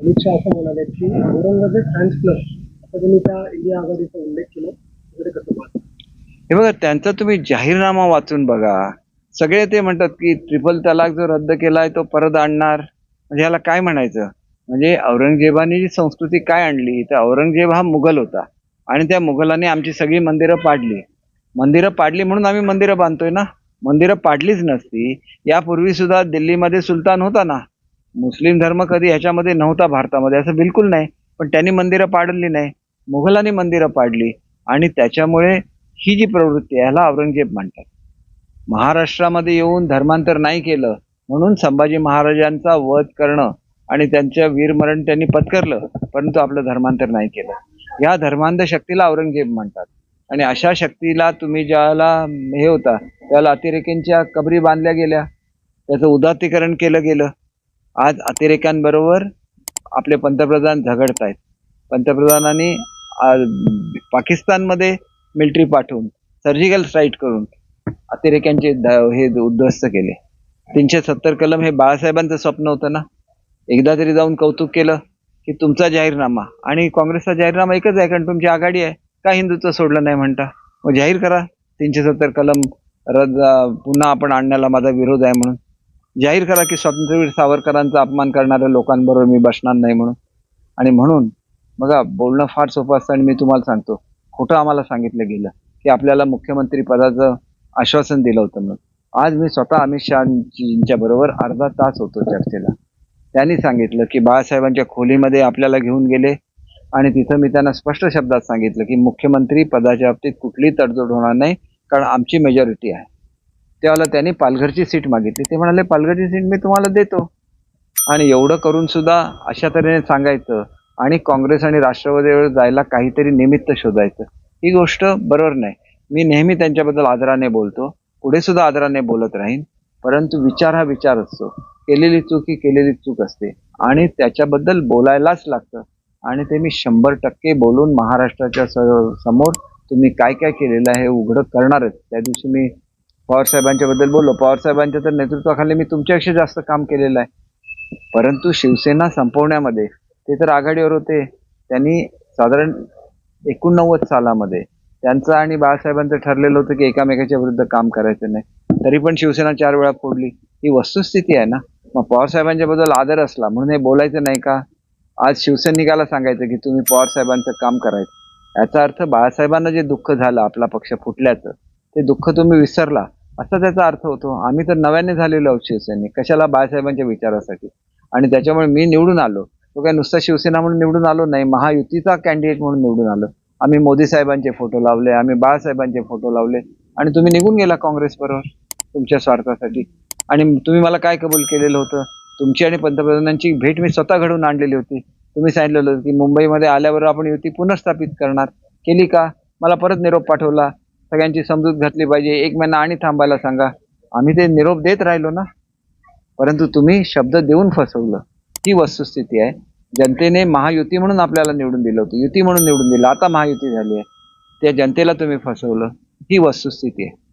अमित शहा असं म्हणाले की औरंगजेब फॅन्स क्लब असं त्यांनी त्या इंडिया आघाडीचा उल्लेख केला. वगैरे कसं पाहता? हे बघा त्यांचा तुम्ही जाहीरनामा वाचून बघा. सगळे ते म्हणतात की ट्रिपल तलाक जो रद्द केलाय तो परत आणणार. म्हणजे याला काय म्हणायचं? म्हणजे औरंगजेबाने जी संस्कृती काय आणली तर औरंगजेब हा मुघल होता. आणि त्या मुघलाने आमची सगळी मंदिरं पाडली. मंदिरं पाडली म्हणून आम्ही मंदिरं बांधतोय ना? मंदिरं पाडलीच नसती. यापूर्वी सुद्धा दिल्लीमध्ये सुलतान होता ना? मुस्लिम धर्म कधी ह्याच्यामध्ये नव्हता भारतामध्ये असं बिलकुल नाही. पण त्यांनी मंदिरं पाडली नाही मुघलांनी मंदिरं पाडली आणि त्याच्यामुळे ही जी प्रवृत्ती आहे ह्याला औरंगजेब म्हणतात. महाराष्ट्रामध्ये येऊन धर्मांतर नाही केलं म्हणून संभाजी महाराजांचा वध करणं आणि त्यांचं वीरमरण त्यांनी पत्करलं परंतु आपलं धर्मांतर नाही केलं. या धर्मांध शक्तीला औरंगजेब म्हणतात. आणि अशा शक्तीला तुम्ही ज्याला हे होता त्याला अतिरेकींच्या कबरी बांधल्या गेल्या त्याचं उदात्तीकरण केलं गेलं आज अतिरेक्यांबरोबर आपले पंतप्रधान झगडत आहेत पंतप्रधानांनी पाकिस्तानमध्ये मिलिटरी पाठवून सर्जिकल स्ट्राईक करून अतिरेक्यांचे हे उद्ध्वस्त केले. तीनशे सत्तर कलम हे बाळासाहेबांचं स्वप्न होतं ना? एकदा तरी जाऊन कौतुक केलं की तुमचा जाहीरनामा आणि काँग्रेसचा जाहीरनामा एकच आहे कारण तुमची आघाडी आहे. का हिंदुत्व सोडलं नाही म्हणता? मग जाहीर करा. तीनशे सत्तर कलम रद्द पुन्हा आपण आणण्याला माझा विरोध आहे म्हणून. जाहीर करा की स्वातंत्र्यवीर सावरकरांचा अपमान करणाऱ्या लोकांबरोबर मी बसणार नाही म्हणून. आणि म्हणून बघा बोलणं फार सोपं असतं आणि मी तुम्हाला सांगतो. खोटं आम्हाला सांगितलं गेलं की आपल्याला मुख्यमंत्री पदाचं आश्वासन दिलं होतं म्हणून. आज मी स्वतः अमित शहाजींच्या बरोबर अर्धा तास होतो चर्चेला. त्यांनी सांगितलं की बाळासाहेबांच्या खोलीमध्ये आपल्याला घेऊन गेले आणि तिथं मी त्यांना स्पष्ट शब्दात सांगितलं की मुख्यमंत्री पदाच्या बाबतीत कुठलीही तडजोड होणार नाही कारण आमची मेजॉरिटी आहे. त्याला त्यांनी पालघरची सीट मागितली. ते म्हणाले पालघरची सीट मी तुम्हाला देतो. आणि एवढं करून सुद्धा अशा तऱ्हेने सांगायचं आणि काँग्रेस आणि राष्ट्रवादीवर जायला काहीतरी निमित्त शोधायचं. ही गोष्ट बरोबर नाही. मी नेहमी त्यांच्याबद्दल आदराने बोलतो. पुढे सुद्धा आदराने बोलत राहीन. परंतु विचार हा विचार असतो. केलेली चूक ही केलेली चूक असते. आणि त्याच्याबद्दल बोलायलाच लागतं. आणि ते मी शंभर टक्के बोलून महाराष्ट्राच्या स- समोर तुम्ही काय काय केलेलं आहे हे उघडं करणारच त्या दिवशी मी पवारबद्दल बोललो. पवार साहेबांच्या तर नेतृत्वाखाली मी तुमच्यापेक्षा जास्त काम केलेलं आहे. परंतु शिवसेना संपवण्यामध्ये ते तर आघाडीवर होते. त्यांनी साधारण एकोणनव्वद सालामध्ये त्यांचं आणि बाळासाहेबांचं ठरलेलं होतं की एकामेकाच्या विरुद्ध काम करायचं नाही. तरी पण शिवसेना चार वेळा फोडली. ही वस्तुस्थिती आहे ना? मग पवारबद्दल आदर असला म्हणून हे बोलायचं नाही का? आज शिवसैनिकाला सांगायचं की तुम्ही पवार साहेबांचं काम करायचं. याचा अर्थ बाळासाहेबांना जे दुःख झालं आपला पक्ष फुटल्याचं ते दुःख तुम्ही विसरला. असा त्याचा अर्थ होतो आम्ही तर नव्याने झालेलो आहोत शिवसैनिक कशाला बाळासाहेबांच्या विचारासाठी? आणि त्याच्यामुळे मी निवडून आलो. तो काय नुसता शिवसेना म्हणून निवडून आलो नाही महायुतीचा कॅन्डिडेट म्हणून निवडून आलो. आम्ही मोदी साहेबांचे फोटो लावले आम्ही बाळासाहेबांचे फोटो लावले. आणि तुम्ही निघून गेला काँग्रेस बरोबर तुमच्या स्वार्थासाठी. आणि तुम्ही मला काय कबूल केलेलं होतं? तुमची आणि पंतप्रधानांची भेट मी स्वतः घडवून आणलेली होती. तुम्ही सांगितलेलं होतं की मुंबईमध्ये आल्यावर आपण युती पुनर्स्थापित करणार. केली का? मला परत निरोप पाठवला. सगळ्यांची समजूत घातली पाहिजे. एक महिना आणि थांबायला सांगा. आम्ही ते निरोप देत राहिलो ना. परंतु तुम्ही शब्द देऊन फसवलं. ही वस्तुस्थिती आहे. जनतेने महायुती म्हणून आपल्याला निवडून दिलं होतं. युती म्हणून निवडून दिलं. आता महायुती झाली आहे. त्या जनतेला तुम्ही फसवलं. ही वस्तुस्थिती आहे.